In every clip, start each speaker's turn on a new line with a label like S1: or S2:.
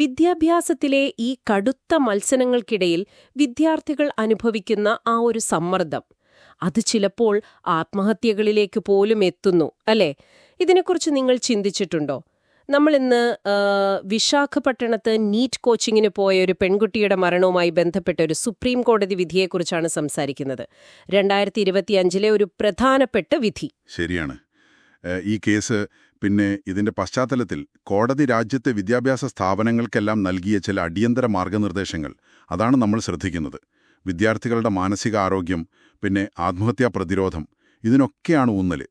S1: വിദ്യാഭ്യാസത്തിലെ ഈ കടുത്ത മത്സരങ്ങൾക്കിടയിൽ വിദ്യാർത്ഥികൾ അനുഭവിക്കുന്ന ആ ഒരു സമ്മർദ്ദം. അത് ചിലപ്പോൾ ആത്മഹത്യകളിലേക്ക് പോലും എത്തുന്നു അല്ലേ? ഇതിനെക്കുറിച്ച് നിങ്ങൾ ചിന്തിച്ചിട്ടുണ്ടോ? നമ്മളിന്ന് വിശാഖപട്ടണത്ത് നീറ്റ് കോച്ചിങ്ങിന് പോയ ഒരു പെൺകുട്ടിയുടെ മരണവുമായി ബന്ധപ്പെട്ട ഒരു സുപ്രീം കോടതി വിധിയെക്കുറിച്ചാണ് സംസാരിക്കുന്നത്. രണ്ടായിരത്തി ഇരുപത്തിയഞ്ചിലെ ഒരു പ്രധാനപ്പെട്ട വിധി.
S2: ശരിയാണ്. ഈ കേസ് പിന്നെ ഇതിന്റെ പശ്ചാത്തലത്തിൽ കോടതി രാജ്യത്തെ വിദ്യാഭ്യാസ സ്ഥാപനങ്ങൾക്കെല്ലാം നൽകിയ ചില അടിയന്തര മാർഗനിർദ്ദേശങ്ങൾ. അതാണ് നമ്മൾ ശ്രദ്ധിക്കുന്നത്. വിദ്യാർത്ഥികളുടെ മാനസിക ആരോഗ്യം പിന്നെ ആത്മഹത്യാ പ്രതിരോധം ഇതിനൊക്കെയാണ് ഊന്നൽ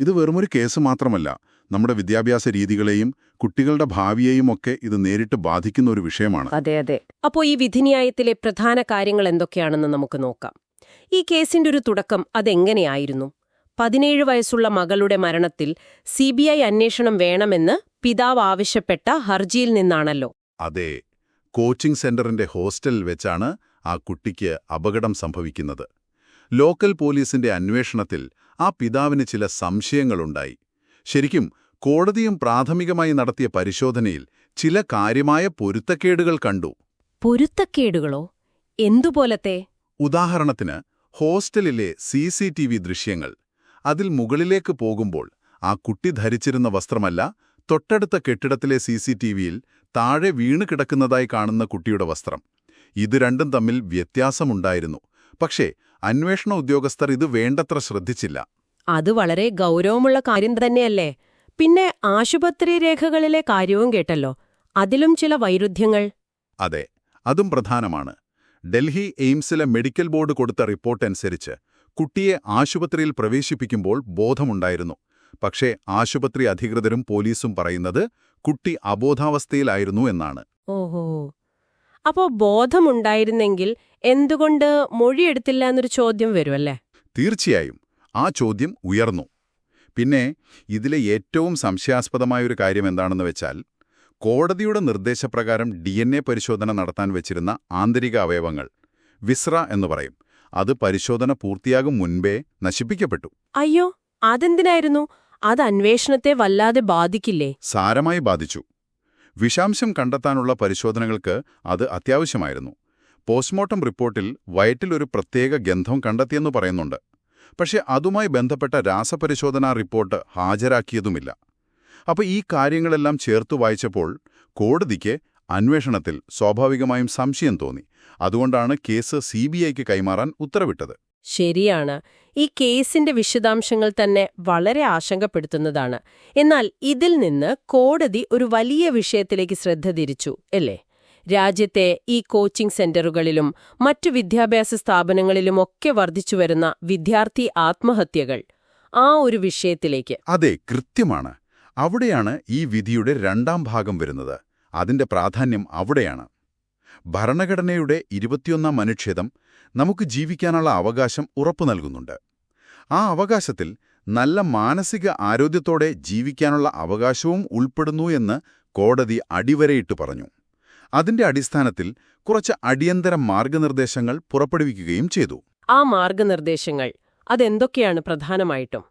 S2: ഇത് വെറുമൊരു കേസ് മാത്രമല്ല. നമ്മുടെ വിദ്യാഭ്യാസ രീതികളെയും കുട്ടികളുടെ ഭാവിയെയും ഒക്കെ ഇത് നേരിട്ട് ബാധിക്കുന്ന ഒരു വിഷയമാണ്.
S1: അതെ അതെ. അപ്പോൾ ഈ വിധിന്യായത്തിലെ പ്രധാന കാര്യങ്ങൾ എന്തൊക്കെയാണെന്ന് നമുക്ക് നോക്കാം. ഈ കേസിന്റെ ഒരു തുടക്കം അതെങ്ങനെയായിരുന്നു? പതിനേഴ് വയസ്സുള്ള മകളുടെ മരണത്തിൽ സി ബി ഐ അന്വേഷണം വേണമെന്ന് പിതാവ് ആവശ്യപ്പെട്ട ഹർജിയിൽ നിന്നാണല്ലോ.
S2: അതെ കോച്ചിംഗ് സെന്ററിന്റെ ഹോസ്റ്റലിൽ വെച്ചാണ് ആ കുട്ടിക്ക് അപകടം സംഭവിക്കുന്നത്. ലോക്കൽ പോലീസിന്റെ അന്വേഷണത്തിൽ ആ പിതാവിന് ചില സംശയങ്ങളുണ്ടായി. ശരിക്കും കോടതിയും പ്രാഥമികമായി നടത്തിയ പരിശോധനയിൽ ചില കാര്യമായ പൊരുത്തക്കേടുകൾ കണ്ടു.
S1: പൊരുത്തക്കേടുകളോ? എന്തുപോലത്തെ?
S2: ഉദാഹരണത്തിന് ഹോസ്റ്റലിലെ സി സി ടി വി ദൃശ്യങ്ങൾ. അതിൽ മുകളിലേക്ക് പോകുമ്പോൾ ആ കുട്ടി ധരിച്ചിരുന്ന വസ്ത്രമല്ല തൊട്ടടുത്ത കെട്ടിടത്തിലെ സി സി ടി വിയിൽ താഴെ വീണ് കിടക്കുന്നതായി കാണുന്ന കുട്ടിയുടെ വസ്ത്രം. ഇത് രണ്ടും തമ്മിൽ വ്യത്യാസമുണ്ടായിരുന്നു. പക്ഷേ അന്വേഷണ ഉദ്യോഗസ്ഥർ ഇത് വേണ്ടത്ര ശ്രദ്ധിച്ചില്ല.
S1: അത് വളരെ ഗൗരവമുള്ള കാര്യം തന്നെയല്ലേ? പിന്നെ ആശുപത്രി രേഖകളിലെ കാര്യവും കേട്ടല്ലോ. അതിലും ചില വൈരുദ്ധ്യങ്ങൾ.
S2: അതെ അതും പ്രധാനമാണ്. ഡൽഹി എയിംസിലെ മെഡിക്കൽ ബോർഡ് കൊടുത്ത റിപ്പോർട്ട് അനുസരിച്ച് കുട്ടിയെ ആശുപത്രിയിൽ പ്രവേശിപ്പിക്കുമ്പോൾ ബോധമുണ്ടായിരുന്നു. പക്ഷേ ആശുപത്രി അധികൃതരും പോലീസും പറയുന്നത് കുട്ടി അബോധാവസ്ഥയിലായിരുന്നു എന്നാണ്.
S1: ഓഹോ. അപ്പോ ബോധമുണ്ടായിരുന്നെങ്കിൽ എന്തുകൊണ്ട് മൊഴിയെടുത്തില്ല എന്നൊരു ചോദ്യം വരുമല്ലേ
S2: തീർച്ചയായും. ആ ചോദ്യം ഉയർന്നു. പിന്നെ ഇതിലെ ഏറ്റവും സംശയാസ്പദമായൊരു കാര്യം എന്താണെന്ന് വെച്ചാൽ കോടതിയുടെ നിർദ്ദേശപ്രകാരം ഡി പരിശോധന നടത്താൻ വെച്ചിരുന്ന ആന്തരിക അവയവങ്ങൾ വിസ്ര എന്ന് പറയും. അത് പരിശോധന പൂർത്തിയാകും മുൻപേ നശിപ്പിക്കപ്പെട്ടു.
S1: അയ്യോ അതെന്തിനായിരുന്നു? അത് അന്വേഷണത്തെ വല്ലാതെ ബാധിക്കില്ലേ?
S2: സാരമായി ബാധിച്ചു. വിഷാംശം കണ്ടെത്താനുള്ള പരിശോധനകൾക്ക് അത് അത്യാവശ്യമായിരുന്നു. പോസ്റ്റ്മോർട്ടം റിപ്പോർട്ടിൽ വയറ്റിലൊരു പ്രത്യേക ഗന്ധം കണ്ടെത്തിയെന്ന് പറയുന്നുണ്ട്. പക്ഷേ അതുമായി ബന്ധപ്പെട്ട രാസപരിശോധനാ റിപ്പോർട്ട് ഹാജരാക്കിയതുമില്ല. അപ്പോൾ ഈ കാര്യങ്ങളെല്ലാം ചേർത്തു വായിച്ചപ്പോൾ കോടതിക്ക് അന്വേഷണത്തിൽ സ്വാഭാവികമായും സംശയം തോന്നി. അതുകൊണ്ടാണ് കേസ് സി കൈമാറാൻ ഉത്തരവിട്ടത്.
S1: ശരിയാണ്. ഈ കേസിന്റെ വിശദാംശങ്ങൾ തന്നെ വളരെ ആശങ്കപ്പെടുത്തുന്നതാണ്. എന്നാൽ ഇതിൽ നിന്ന് കോടതി ഒരു വലിയ വിഷയത്തിലേക്ക് ശ്രദ്ധ തിരിച്ചു അല്ലേ? രാജ്യത്തെ ഈ കോച്ചിംഗ് സെന്ററുകളിലും മറ്റു വിദ്യാഭ്യാസ സ്ഥാപനങ്ങളിലുമൊക്കെ വർദ്ധിച്ചുവരുന്ന വിദ്യാർത്ഥി ആത്മഹത്യകൾ ആ ഒരു വിഷയത്തിലേക്ക്.
S2: അതെ കൃത്യമാണ്. അവിടെയാണ് ഈ വിധിയുടെ രണ്ടാം ഭാഗം വരുന്നത്. അതിന്റെ പ്രാധാന്യം അവിടെയാണ്. ഭരണഘടനയുടെ ഇരുപത്തിയൊന്നാം അനുച്ഛേദം നമുക്ക് ജീവിക്കാനുള്ള അവകാശം ഉറപ്പു നൽകുന്നുണ്ട്. ആ അവകാശത്തിൽ നല്ല മാനസിക ആരോഗ്യത്തോടെ ജീവിക്കാനുള്ള അവകാശവും ഉൾപ്പെടുന്നു എന്ന് കോടതി അടിവരയിട്ട് പറഞ്ഞു. അതിന്റെ അടിസ്ഥാനത്തിൽ കുറച്ച് അടിയന്തര മാർഗനിർദ്ദേശങ്ങൾ പുറപ്പെടുവിക്കുകയും ചെയ്തു.
S1: ആ മാർഗനിർദ്ദേശങ്ങൾ അതെന്തൊക്കെയാണ് പ്രധാനമായിട്ടും?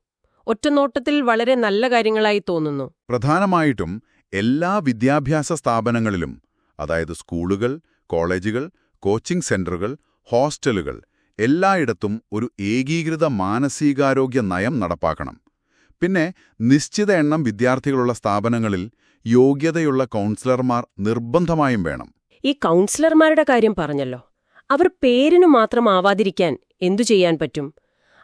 S1: ഒറ്റനോട്ടത്തിൽ വളരെ നല്ല കാര്യങ്ങളായി തോന്നുന്നു.
S2: പ്രധാനമായിട്ടും എല്ലാ വിദ്യാഭ്യാസ സ്ഥാപനങ്ങളിലും അതായത് സ്കൂളുകൾ കോളേജുകൾ കോച്ചിംഗ് സെന്ററുകൾ ഹോസ്റ്റലുകൾ എല്ലായിടത്തും ഒരു ഏകീകൃത മാനസികാരോഗ്യ നയം നടപ്പാക്കണം. പിന്നെ നിശ്ചിത എണ്ണം വിദ്യാർത്ഥികളുള്ള സ്ഥാപനങ്ങളിൽ യോഗ്യതയുള്ള കൗൺസിലർമാർ നിർബന്ധമായും വേണം.
S1: ഈ കൗൺസിലർമാരുടെ കാര്യം പറഞ്ഞല്ലോ. അവർ പേരിനു മാത്രമാവാതിരിക്കാൻ എന്തു ചെയ്യാൻ പറ്റും?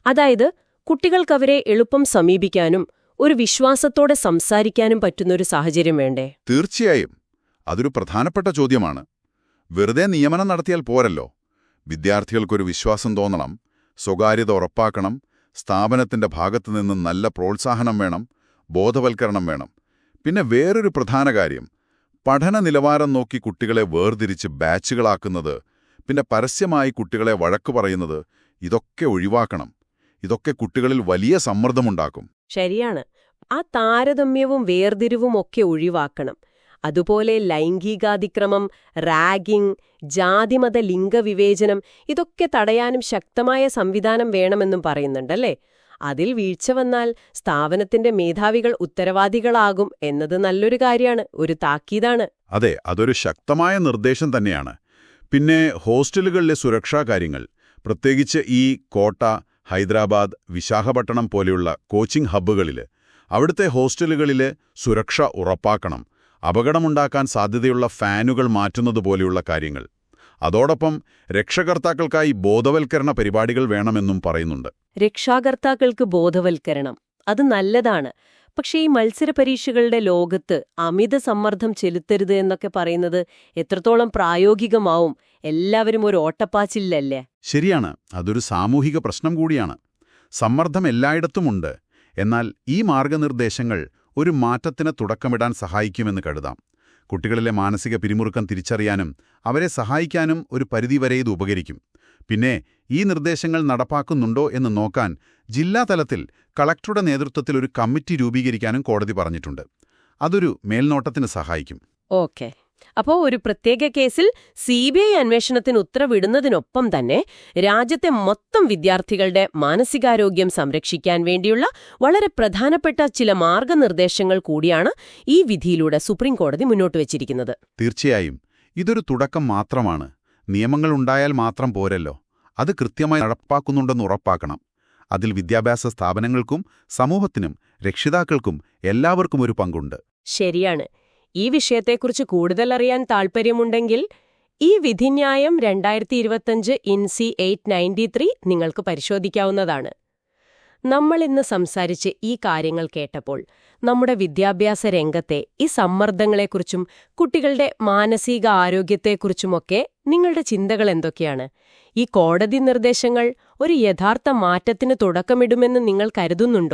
S1: അതായത് കുട്ടികൾക്കവരെ എളുപ്പം സമീപിക്കാനും ഒരു വിശ്വാസത്തോടെ സംസാരിക്കാനും പറ്റുന്നൊരു സാഹചര്യം വേണ്ടേ?
S2: തീർച്ചയായും. അതൊരു പ്രധാനപ്പെട്ട ചോദ്യമാണ്. വെറുതെ നിയമനം നടത്തിയാൽ പോരല്ലോ. വിദ്യാർത്ഥികൾക്കൊരു വിശ്വാസം തോന്നണം. സ്വകാര്യത ഉറപ്പാക്കണം. സ്ഥാപനത്തിന്റെ ഭാഗത്തുനിന്ന് നല്ല പ്രോത്സാഹനം വേണം. ബോധവൽക്കരണം വേണം. പിന്നെ വേറൊരു പ്രധാന കാര്യം. പഠന നിലവാരം നോക്കി കുട്ടികളെ വേർതിരിച്ച് ബാച്ചുകളാക്കുന്നത് പിന്നെ പരസ്യമായി കുട്ടികളെ വഴക്കു പറയുന്നത് ഇതൊക്കെ ഒഴിവാക്കണം. ഇതൊക്കെ കുട്ടികളിൽ വലിയ സമ്മർദ്ദമുണ്ടാക്കും.
S1: ശരിയാണ്. ആ താരതമ്യവും വേർതിരിവും ഒക്കെ ഒഴിവാക്കണം. അതുപോലെ ലൈംഗികാതിക്രമം റാഗിംഗ് ജാതിമത ലിംഗവിവേചനം ഇതൊക്കെ തടയാനും ശക്തമായ സംവിധാനം വേണമെന്നും പറയുന്നുണ്ടല്ലേ? അതിൽ വീഴ്ച വന്നാൽ സ്ഥാപനത്തിന്റെ മേധാവികൾ ഉത്തരവാദികളാകും എന്നത് നല്ലൊരു കാര്യമാണ് ഒരു താക്കീതാണ്.
S2: അതെ അതൊരു ശക്തമായ നിർദ്ദേശം തന്നെയാണ്. പിന്നെ ഹോസ്റ്റലുകളിലെ സുരക്ഷാ കാര്യങ്ങൾ പ്രത്യേകിച്ച് ഈ കോട്ട ഹൈദരാബാദ് വിശാഖപട്ടണം പോലെയുള്ള കോച്ചിംഗ് ഹബ്ബുകളിൽ അവിടുത്തെ ഹോസ്റ്റലുകളിലെ സുരക്ഷ ഉറപ്പാക്കണം. അപകടമുണ്ടാക്കാൻ സാധ്യതയുള്ള ഫാനുകൾ മാറ്റുന്നത് പോലെയുള്ള കാര്യങ്ങൾ. അതോടൊപ്പം രക്ഷകർത്താക്കൾക്കായി ബോധവൽക്കരണ പരിപാടികൾ വേണമെന്നും പറയുന്നുണ്ട്.
S1: രക്ഷാകർത്താക്കൾക്ക് ബോധവൽക്കരണം. അത് നല്ലതാണ്. പക്ഷേ ഈ മത്സര പരീക്ഷകളുടെ ലോകത്ത് അമിത സമ്മർദ്ദം ചെലുത്തരുത് എന്നൊക്കെ പറയുന്നത് എത്രത്തോളം പ്രായോഗികമാവും. എല്ലാവരും ഒരു ഓട്ടപ്പാച്ചിലല്ലേ?
S2: ശരിയാണ്. അതൊരു സാമൂഹിക പ്രശ്നം കൂടിയാണ്. സമ്മർദ്ദം എല്ലായിടത്തുമുണ്ട്. എന്നാൽ ഈ മാർഗനിർദ്ദേശങ്ങൾ ഒരു മാറ്റത്തിന് തുടക്കമിടാൻ സഹായിക്കുമെന്ന് കരുതാം. കുട്ടികളിലെ മാനസിക പിരിമുറുക്കം തിരിച്ചറിയാനും അവരെ സഹായിക്കാനും ഒരു പരിധിവരെ ഇത് ഉപകരിക്കും. പിന്നെ ഈ നിർദ്ദേശങ്ങൾ നടപ്പാക്കുന്നുണ്ടോ എന്ന് നോക്കാൻ ജില്ലാ തലത്തിൽ കളക്ടറുടെ നേതൃത്വത്തിൽ ഒരു കമ്മിറ്റി രൂപീകരിക്കാനും കോടതി പറഞ്ഞിട്ടുണ്ട്. അതൊരു മേൽനോട്ടത്തിന് സഹായിക്കും.
S1: ഓക്കെ. അപ്പോ ഒരു പ്രത്യേക കേസിൽ സി ബി ഐ അന്വേഷണത്തിന് ഉത്തരവിടുന്നതിനൊപ്പം തന്നെ രാജ്യത്തെ മൊത്തം വിദ്യാർത്ഥികളുടെ മാനസികാരോഗ്യം സംരക്ഷിക്കാൻ വേണ്ടിയുള്ള വളരെ പ്രധാനപ്പെട്ട ചില മാർഗനിർദ്ദേശങ്ങൾ കൂടിയാണ് ഈ വിധിയിലൂടെ സുപ്രീം കോടതി മുന്നോട്ട് വച്ചിരിക്കുന്നത്.
S2: തീർച്ചയായും. ഇതൊരു തുടക്കം മാത്രമാണ്. നിയമങ്ങൾ ഉണ്ടായാൽ മാത്രം പോരല്ലോ. അത് കൃത്യമായി നടപ്പാക്കുന്നുണ്ടെന്ന് ഉറപ്പാക്കണം. അതിൽ വിദ്യാഭ്യാസ സ്ഥാപനങ്ങൾക്കും സമൂഹത്തിനും രക്ഷിതാക്കൾക്കും എല്ലാവർക്കും ഒരു പങ്കുണ്ട്.
S1: ശരിയാണ്. ഈ വിഷയത്തെക്കുറിച്ച് കൂടുതൽ അറിയാൻ താൽപ്പര്യമുണ്ടെങ്കിൽ ഈ വിധിന്യായം രണ്ടായിരത്തി ഇരുപത്തഞ്ച് ഇൻസി എയ്റ്റ് നയന്റി ത്രീ നിങ്ങൾക്ക് പരിശോധിക്കാവുന്നതാണ്. നമ്മൾ ഇന്ന് സംസാരിച്ച് ഈ കാര്യങ്ങൾ കേട്ടപ്പോൾ നമ്മുടെ വിദ്യാഭ്യാസ രംഗത്തെ ഈ സമ്മർദ്ദങ്ങളെക്കുറിച്ചും കുട്ടികളുടെ മാനസിക ആരോഗ്യത്തെക്കുറിച്ചുമൊക്കെ നിങ്ങളുടെ ചിന്തകൾ എന്തൊക്കെയാണ്? ഈ കോടതി നിർദ്ദേശങ്ങൾ ഒരു യഥാർത്ഥ മാറ്റത്തിന് തുടക്കമിടുമെന്ന് നിങ്ങൾ കരുതുന്നുണ്ടോ?